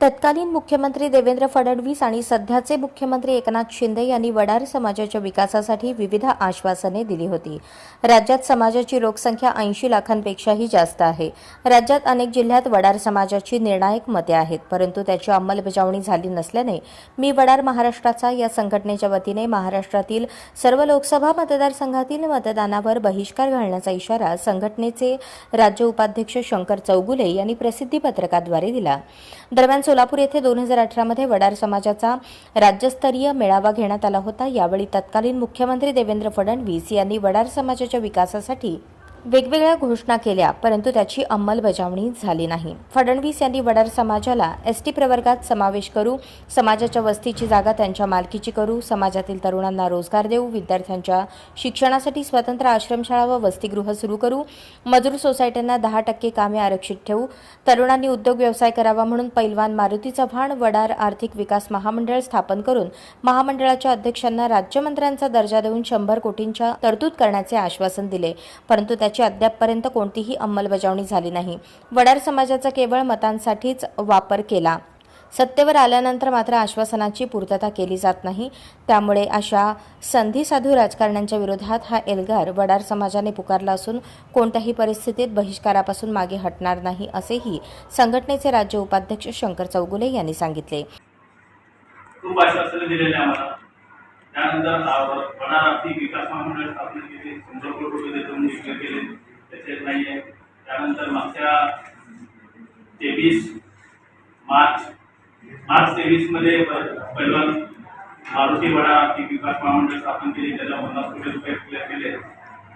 तत्कालीन मुख्यमंत्री देवेंद्र फडणवीस आणि सध्याचे मुख्यमंत्री एकनाथ शिंदे यांनी वडार समाजाच्या विकासासाठी विविध आश्वासने दिली होती. राज्यात समाजाची लोकसंख्या ऐंशी लाखांपेक्षाही जास्त आहे. राज्यात अनेक जिल्ह्यात वडार समाजाची निर्णायक मते आहेत परंतु त्याची अंमलबजावणी झाली नसल्याने मी वडार महाराष्ट्राचा या संघटनेच्या वतीने महाराष्ट्रातील सर्व लोकसभा मतदारसंघातील मतदानावर बहिष्कार घालण्याचा इशारा संघटनेचे राज्य उपाध्यक्ष शंकर चौगुले यांनी प्रसिद्धी पत्रकाद्वारे दिला. दरम्यान सोलापूर येथे दोन हजार अठरामध्ये वडार समाजाचा राज्यस्तरीय मेळावा घेण्यात आला होता. यावेळी तत्कालीन मुख्यमंत्री देवेंद्र फडणवीस यांनी वडार समाजाच्या विकासासाठी वेगवेगळ्या घोषणा केल्या परंतु त्याची अंमलबजावणी झाली नाही. फडणवीस यांनी वडार समाजाला एस टी प्रवर्गात समावेश करू समाजाच्या वस्तीची जागा त्यांच्या मालकीची करू समाजातील तरुणांना रोजगार देऊ विद्यार्थ्यांच्या शिक्षणासाठी स्वतंत्र आश्रमशाळा व वसतिगृह सुरू करू मजूर सोसायट्यांना दहा टक्के कामे आरक्षित ठेवू तरुणांनी उद्योग व्यवसाय करावा म्हणून पैलवान मारुती चव्हाण वडार आर्थिक विकास महामंडळ स्थापन करून महामंडळाच्या अध्यक्षांना राज्यमंत्र्यांचा दर्जा देऊन शंभर कोटींच्या तरतूद करण्याचे आश्वासन दिले. परंतु त्याची अद्यापपर्यंत कोणतीही अंमलबजावणी झाली नाही. वडार समाजाचा केवळ मतांसाठीच वापर केला. सत्तेवर आल्यानंतर मात्र आश्वासनाची पूर्तता केली जात नाही. त्यामुळे अशा संधीसाधू राजकारण्यांच्या विरोधात हा एल्गार वडार समाजाने पुकारला असून कोणत्याही परिस्थितीत बहिष्कारापासून मागे हटणार नाही असेही संघटनेचे राज्य उपाध्यक्ष शंकर चौगुले यांनी सांगितले खूप आश्वासने दिलेले आम्हाला त्यानंतर वडार आर्थिक विकास महामंडळ स्थापन केले शंभर कोटी रुपये देतो म्हणून केले त्याचे नाही आहे. त्यानंतर मागच्या तेवीस मार्च मार्च तेवीसमध्ये मारुती वडा आर्थिक विकास महामंडळ स्थापन केले त्याला पन्नास कोटी रुपये क्लिअर केले.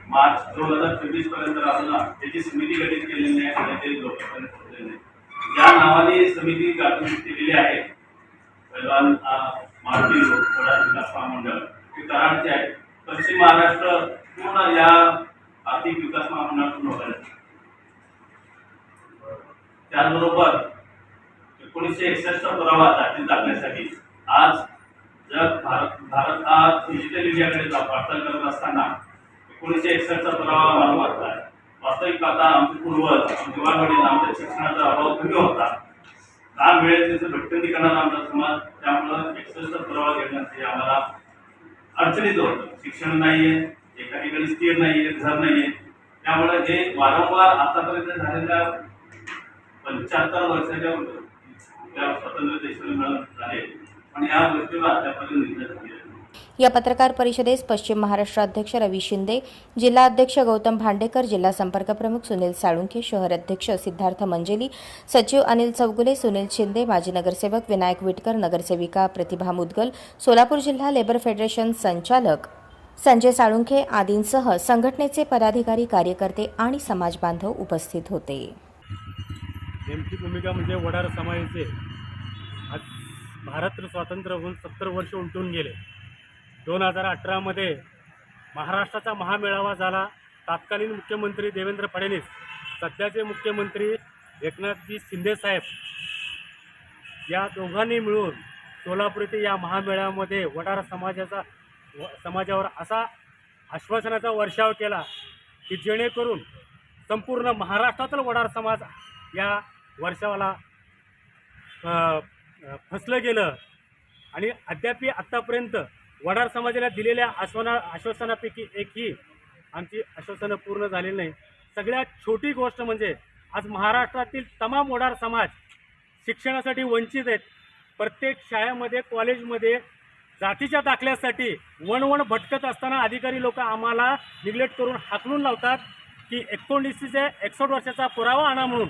मार्च दोन हजार चोवीसपर्यंत अजून त्याची समिती गठीत केलेली नाही त्याचे ते लोकांपर्यंत पोहोचलेले नाही. ज्या नावाने समिती गाठून केलेली आहे. पैलवान मारुती वडा विकास महामंडळ. विकारांचे कराडचे आहे. पश्चिम महाराष्ट्र पूर्ण या आर्थिक विकास महामंडळातून वगैरे. त्याचबरोबर एकोणीसशे एकसष्टचा पुरावा दाखल टाकण्यासाठी आज जग भारत भारत हा डिजिटल इंडियाकडे वाटचाल करत असताना एकोणीसशे एकसष्टचा पुरावा महत्त्वाचा आहे. वास्तविक आता आमचे पूर्वज आमचे वडील आमच्या शिक्षणाचा अभाव कमी होता. काम वेळेत त्याचं भटकंती करणारा आमचा समाज त्यामुळं एकसष्टचा पुरावा घेण्यासाठी आम्हाला अडचणीत होतं. शिक्षण नाहीये एका ठिकाणी स्थिर नाहीये घर नाहीये. त्यामुळे जे वारंवार आतापर्यंत झालेल्या पंच्याहत्तर वर्षाच्या त्या स्वतंत्र देशाला मिळत झाले पण या गोष्टीवर आतापर्यंत निर्णय झालेला या पत्रकार परिषदेस पश्चिम महाराष्ट्र अध्यक्ष रवी शिंदे जिल्हा अध्यक्ष गौतम भांडेकर जिल्हा संपर्क प्रमुख सुनील साळुंखे शहर अध्यक्ष सिद्धार्थ मंजेली सचिव अनिल चौगुले सुनील शिंदे माजी नगरसेवक विनायक विटकर नगरसेविका प्रतिभा मुदगल सोलापूर जिल्हा लेबर फेडरेशन संचालक संजय साळुंखे आदींसह संघटनेचे पदाधिकारी कार्यकर्ते आणि समाजबांधव उपस्थित होते. नेमकी भूमिका म्हणजे वडार समाजाचे. आज भारत स्वातंत्र्य होऊन सत्तर वर्ष उलटून गेले. दोन हजार अठरामध्ये महाराष्ट्राचा महामेळावा झाला. तत्कालीन मुख्यमंत्री देवेंद्र फडणवीस सध्याचे मुख्यमंत्री एकनाथजी शिंदेसाहेब या दोघांनी मिळून सोलापूर येथे या महामेळाव्यामध्ये वडार समाजाचा व समाजावर असा आश्वासनाचा वर्षाव केला की जेणेकरून संपूर्ण महाराष्ट्रातील वडार समाज या वर्षावाला फसलं गेलं. आणि अद्याप आत्तापर्यंत वडार समाजाला दिलेल्या आश्वाना आश्वासनापैकी एक ही आमची आश्वासनं पूर्ण झालेली नाही. सगळ्यात छोटी गोष्ट म्हणजे आज महाराष्ट्रातील तमाम वडार समाज शिक्षणासाठी वंचित आहेत. प्रत्येक शाळेमध्ये कॉलेजमध्ये जातीच्या दाखल्यासाठी वणवण भटकत असताना अधिकारी लोक आम्हाला निग्लेक्ट करून हाकलून लावतात की एकोणीसशे एकसष्ट वर्षाचा पुरावा आणा म्हणून.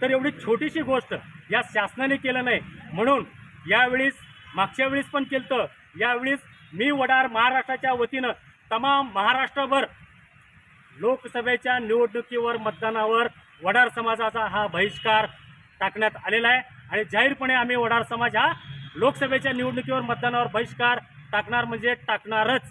तर एवढी छोटीशी गोष्ट या शासनाने केलं नाही. म्हणून यावेळीस मागच्या वेळेस पण केलं यावेळीच मी वडार महाराष्ट्राच्या वतीनं तमाम महाराष्ट्रभर लोकसभेच्या निवडणुकीवर मतदानावर वडार समाजाचा हा बहिष्कार टाकण्यात आलेला आहे. आणि जाहीरपणे आम्ही वडार समाज हा लोकसभेच्या निवडणुकीवर मतदानावर बहिष्कार टाकणार म्हणजे टाकणारच.